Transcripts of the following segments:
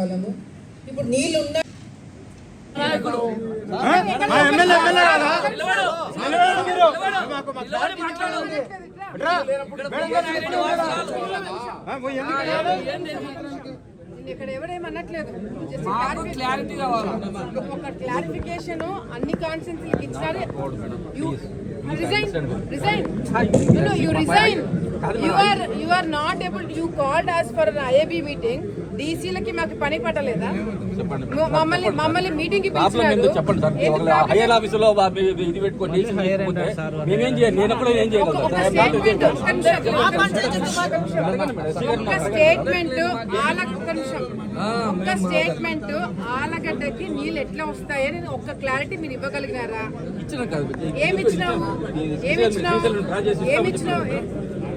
కాలము. ఇప్పుడు నీళ్ళు ఉన్న ఇక్కడ ఎవరేమనట్లేదు Just మాకు క్లారిటీ కావాలి ఒక క్లారిఫికేషన్ అన్ని కాన్స్టిట్యూన్సీలకు ఇచ్చినారు. You resign resign you no you resign you are you are not able you called as for IAB meeting డీసీలకి మాకు పని పట్టలేదా? మమ్మల్ని మమ్మల్ని మీటింగ్కి ఒక్క స్టేట్మెంట్ ఒక్క స్టేట్మెంట్ ఆలగడ్డకి నీళ్ళు ఎట్లా వస్తాయని ఒక్క క్లారిటీ మీరు ఇవ్వగలిగినారా? ఇచ్చిన కాదు ఏమి ఇచ్చినావు? ఏమి ఇచ్చినావు? ఏమి ఇచ్చినావు?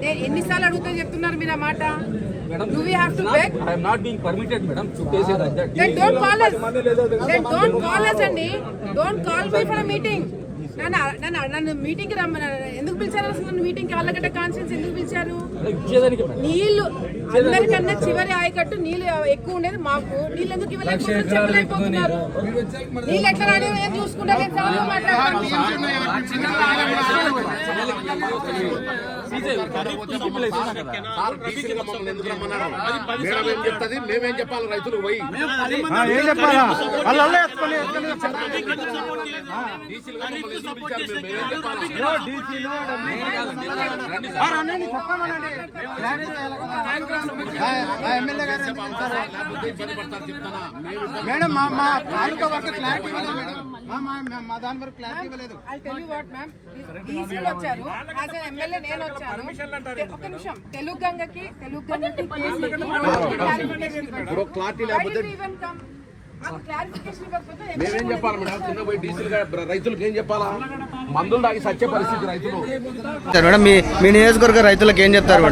ఏ- ఎన్నిసార్లు అడుగుతా చెప్తున్నారు మీరు ఆ మాట? madam. Do we have to not, beg? I am not being permitted, madam, to say like that. Then don't call us. Then don't call us, Andy. Don't call me for a meeting. నన్ను నన్ను మీటింగ్కి రమ్మని ఎందుకు పిలిచారు అసలు నన్ను మీటింగ్కి Allagadda conference ఎందుకు పిలిచారు నీళ్ళు అందరికన్నా చివరి ఆయకట్టు నీళ్ళు ఎక్కువ ఉండేది మాకు నీళ్ళు ఎందుకు ఇవ్వలేకపోతున్నారు చెప్పలేకపోతున్నారు నీళ్ళు ఎట్లా రాని ఏం చూసుకుంటారు ఏం చెప్తుంది మేమేం చెప్పాలి రైతులు పోయి ఏం చెప్పాలా వాళ్ళు ఎమ్మెల్యే గారు మేడం మా మా తాలూకా వరకు క్లారిటీ ఇవ్వలేదు మేడం. మా- దాని వరకు క్లారిటీ ఇవ్వలేదు. I tell you what ma'am డీసీలు వచ్చారు. ఎమ్మెల్యే నేను వచ్చాను. ఒక నిమిషం. తెలుగు గంగకి తెలుగు గంగకి క్లారిటీ లేకపోతే మేమేం చెప్పాలి మేడం? చిన్న పోయి డీసీలుగా రైతులకు ఏం చెప్పాలా? మందులు తాగి సచ్చే పరిస్థితి రైతులు. మేడం మీ మీ నియోజకవర్గ రైతులకు ఏం చెప్తారు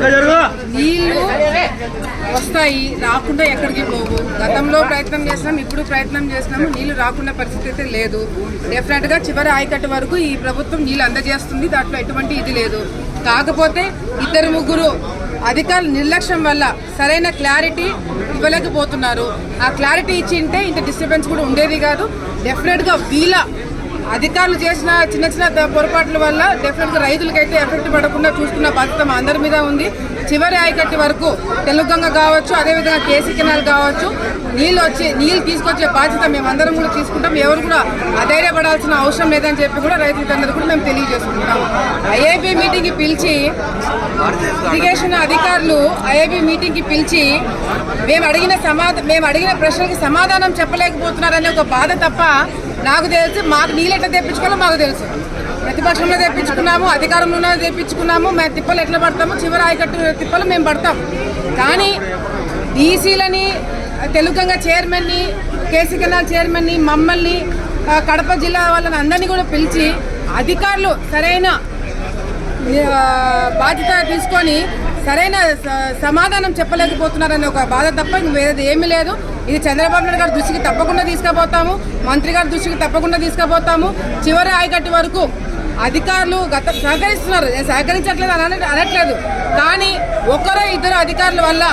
నీళ్ళు వస్తాయి రాకుండా ఎక్కడికి పోవు. గతంలో ప్రయత్నం చేసినాం ఇప్పుడు ప్రయత్నం చేసినాము నీళ్ళు రాకుండా పరిస్థితి అయితే లేదు. డెఫినెట్గా చివరి ఆయకట్టు వరకు ఈ ప్రభుత్వం నీళ్ళు అందజేస్తుంది దాంట్లో ఎటువంటి ఇది లేదు. కాకపోతే ఇద్దరు ముగ్గురు అధికారుల నిర్లక్ష్యం వల్ల సరైన క్లారిటీ ఇవ్వలేకపోతున్నారు. ఆ క్లారిటీ ఇచ్చి ఉంటే ఇంత డిస్టర్బెన్స్ కూడా ఉండేది కాదు. డెఫినెట్గా వీళ్ళ అధికారులు చేసిన చిన్న చిన్న పొరపాట్ల వల్ల డెఫినెట్గా రైతులకైతే ఎఫెక్ట్ పడకుండా చూసుకున్న బాధ్యత మా అందరి మీద ఉంది. చివరి ఆయకట్టి వరకు తెలుగంగ కావచ్చు అదేవిధంగా కేసీ కెనాల్ కావచ్చు నీళ్ళు వచ్చి నీళ్ళు తీసుకొచ్చే బాధ్యత మేమందరం కూడా తీసుకుంటాం. ఎవరు కూడా అధైర్యపడాల్సిన అవసరం లేదని చెప్పి కూడా రైతులకు కూడా మేము తెలియజేసుకుంటాం. ఐఏబీ మీటింగ్కి పిలిచి ఇరిగేషన్ అధికారులు ఐఏబీ మీటింగ్కి పిలిచి మేము అడిగిన సమాధానం మేము అడిగిన ప్రశ్నలకి సమాధానం చెప్పలేకపోతున్నారనే ఒక బాధ తప్ప నాకు తెలుసు. మాకు నీళ్ళు ఎట్లా తెప్పించుకోవాలో మాకు తెలుసు. ప్రతిపక్షంలో తెప్పించుకున్నాము అధికారంలోనే తెప్పించుకున్నాము మేము తిప్పలు ఎట్లా పడతాము చివరి ఆయకట్టు తిప్పలు మేము పడతాం. కానీ డీసీలని తెలుగంగా చైర్మన్ని కేసీ కెనాల్ చైర్మన్ని మమ్మల్ని కడప జిల్లా వాళ్ళని అందరినీ కూడా పిలిచి అధికారులు సరైన బాధ్యత తీసుకొని సరైన సమాధానం చెప్పలేకపోతున్నారనే ఒక బాధ తప్ప వేరేది ఏమీ లేదు. ఇది చంద్రబాబు నాయుడు గారి దృష్టికి తప్పకుండా తీసుకుపోతాము మంత్రి గారి దృష్టికి తప్పకుండా తీసుకుపోతాము. చివరి ఆయకట్టు వరకు అధికారులు గత సహకరిస్తున్నారు. నేను సహకరించట్లేదు అని అనట్లేదు. కానీ ఒకరో ఇద్దరు అధికారుల వల్ల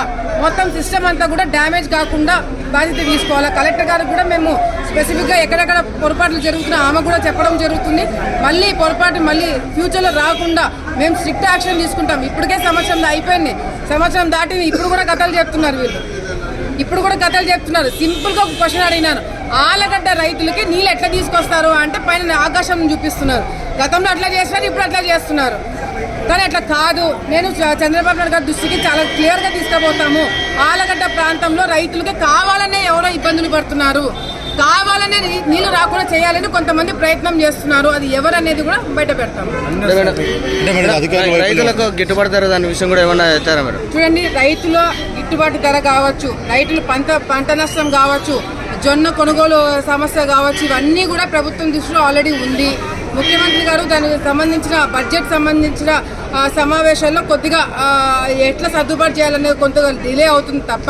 మొత్తం సిస్టమ్ అంతా కూడా డ్యామేజ్ కాకుండా బాధ్యత తీసుకోవాలి? కలెక్టర్ గారికి కూడా మేము స్పెసిఫిక్గా ఎక్కడెక్కడ పొరపాట్లు జరుగుతున్నాయి ఆమె కూడా చెప్పడం జరుగుతుంది. మళ్ళీ పొరపాటు మళ్ళీ ఫ్యూచర్లో రాకుండా మేము స్ట్రిక్ట్ యాక్షన్ తీసుకుంటాం. ఇప్పటికే సంవత్సరం అయిపోయింది. సంవత్సరం దాటి ఇప్పుడు కూడా కథలు చెప్తున్నారు వీళ్ళు. ఇప్పుడు కూడా కథలు చెప్తున్నారు. సింపుల్గా ఒక క్వశ్చన్ అడిగినాను. ఆలగడ్డ రైతులకి నీళ్ళు ఎట్లా తీసుకొస్తారు అంటే పైన ఆకాశం చూపిస్తున్నారు. గతంలో అట్లా చేస్తున్నారు ఇప్పుడు అట్లా చేస్తున్నారు. కానీ అట్లా కాదు. నేను చ- చంద్రబాబు నాయుడు గారి దృష్టికి చాలా క్లియర్గా తీసుకుపోతాము. ఆలగడ్డ ప్రాంతంలో రైతులకి కావాలనే ఎవరో ఇబ్బందులు పడుతున్నారు. కావాలనే నీ- నీళ్ళు రాకుండా చేయాలని కొంతమంది ప్రయత్నం చేస్తున్నారు. అది ఎవరనేది కూడా బయట పెడతాము రైతులకు దాని విషయం కూడా ఏమన్నా చెప్తారా మేడం? చూడండి రైతుల గిట్టుబాటు ధర కావచ్చు రైతులు పంట పంట నష్టం కావచ్చు జొన్న కొనుగోలు సమస్య కావచ్చు ఇవన్నీ కూడా ప్రభుత్వం దృష్టిలో ఆల్రెడీ ఉంది. ముఖ్యమంత్రి గారు దానికి సంబంధించిన బడ్జెట్ సంబంధించిన సమావేశాల్లో కొద్దిగా ఎట్లా సర్దుబాటు చేయాలనేది కొంత డిలే అవుతుంది తప్ప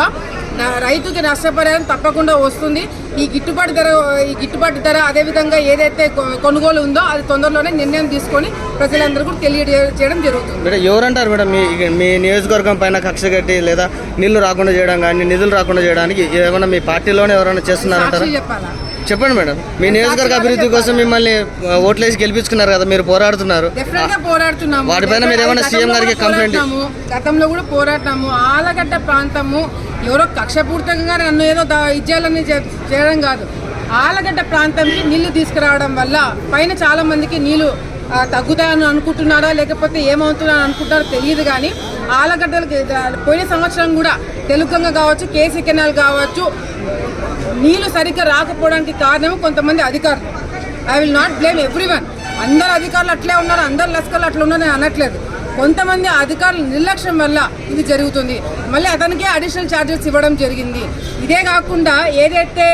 రైతుకి నష్టపరిహారం తప్పకుండా వస్తుంది. ఈ గిట్టుబాటు ధర ఈ గిట్టుబాటు ధర అదేవిధంగా ఏదైతే కొనుగోలు ఉందో అది తొందరలోనే నిర్ణయం తీసుకొని ప్రజలందరూ కూడా తెలియజేయడం జరుగుతుంది. మేడం ఎవరంటారు మేడం మీ మీ నియోజకవర్గం పైన కక్ష కట్టి లేదా నీళ్ళు రాకుండా చేయడం కానీ నిధులు రాకుండా చేయడానికి ఏమైనా మీ పార్టీలోనే ఎవరైనా చేస్తున్నారంటారా? చెప్పాలా? చెప్పండి మేడం. మీ నియోజకవర్గ అభివృద్ధి కోసం మిమ్మల్ని ఓట్లేసి గెలిపించుకున్నారు కదా మీరు పోరాడుతున్నారు. పోరాడుతున్నాము. వాటిపైన మీరు ఏమైనా సీఎం గారికి కంప్లైంట్. గతంలో కూడా పోరాడినాము ఆలగడ్డ ప్రాంతము ఎవరో కక్షపూర్తంగా నన్ను ఏదో ఇచ్చేయాలని చేయడం కాదు. ఆలగడ్డ ప్రాంతంకి నీళ్ళు తీసుకురావడం వల్ల పైన చాలా మందికి నీళ్ళు తగ్గుతాయని అనుకుంటున్నారా లేకపోతే ఏమవుతున్నారని అనుకుంటారో తెలియదు కానీ ఆలగడ్డలకి పోయిన సంవత్సరం కూడా తెలుగంగ కావచ్చు కేసీ కెనాల్ కావచ్చు నీళ్ళు సరిగ్గా రాకపోవడానికి కారణం కొంతమంది అధికారులు. I will not blame everyone అందరు అధికారులు అట్లే ఉన్నారు అందరు లస్కర్లు అట్లా ఉన్నారు నేను అనట్లేదు. కొంతమంది అధికారుల నిర్లక్ష్యం వల్ల ఇది జరుగుతుంది. మళ్ళీ అతనికే అడిషనల్ ఛార్జెస్ ఇవ్వడం జరిగింది. ఇదే కాకుండా ఏదైతే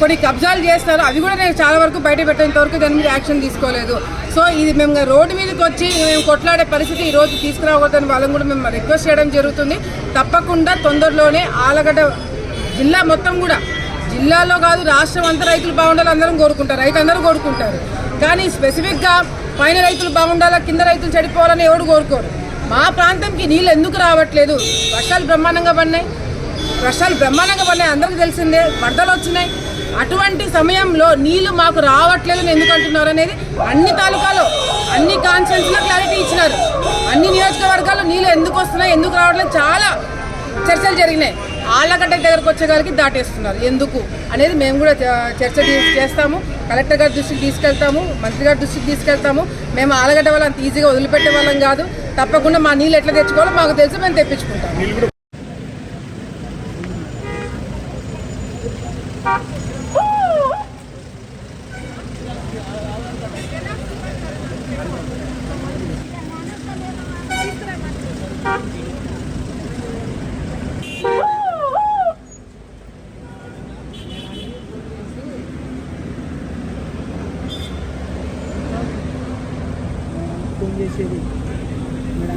కొన్ని కబ్జాలు చేస్తారో అవి కూడా నేను చాలా వరకు బయట పెట్టేంత వరకు దాని మీద యాక్షన్ తీసుకోలేదు. సో ఇది మేము రోడ్డు మీదకి వచ్చి మేము కొట్లాడే పరిస్థితి ఈ రోజు తీసుకురావద్దని వాళ్ళని కూడా మేము రిక్వెస్ట్ చేయడం జరుగుతుంది. తప్పకుండా తొందరలోనే ఆలగడ్డ జిల్లా మొత్తం కూడా జిల్లాలో కాదు రాష్ట్రం అంతా రైతులు బాగుండాలి అందరం కోరుకుంటారు. రైతు అందరూ కోరుకుంటారు. కానీ స్పెసిఫిక్గా పైన రైతులు బాగుండాలా కింద రైతులు చెడిపోవాలని ఎవడు కోరుకోరు మా ప్రాంతంకి నీళ్ళు ఎందుకు రావట్లేదు? వర్షాలు బ్రహ్మాండంగా పడినాయి. వర్షాలు బ్రహ్మాండంగా పడినాయి. అందరికీ తెలిసిందే వరదలు వచ్చినాయి. అటువంటి సమయంలో నీళ్ళు మాకు రావట్లేదు ఎందుకు అంటున్నారు అనేది అన్ని తాలూకాలో అన్ని కాన్స్టిట్యూన్సీలో క్లారిటీ ఇచ్చినారు. అన్ని నియోజకవర్గాల్లో నీళ్ళు ఎందుకు వస్తున్నాయి ఎందుకు రావట్లేదు? చాలా చర్చలు జరిగినాయి. ఆళ్ళగడ్డ దగ్గరకు వచ్చేగారికి దాటేస్తున్నారు. ఎందుకు? అనేది మేము కూడా చర్చ చేస్తాము. కలెక్టర్ గారి దృష్టికి తీసుకెళ్తాము. మంత్రి గారి దృష్టికి తీసుకెళ్తాము. మేము ఆలగడ్డ వాళ్ళని అంత ఈజీగా వదిలిపెట్టే వాళ్ళం కాదు. తప్పకుండా మా నీళ్ళు ఎట్లా తెచ్చుకోవాలో మాకు తెలిసి మేము తెప్పించుకుంటాం. Thank you. ശരി. ഇവിടെ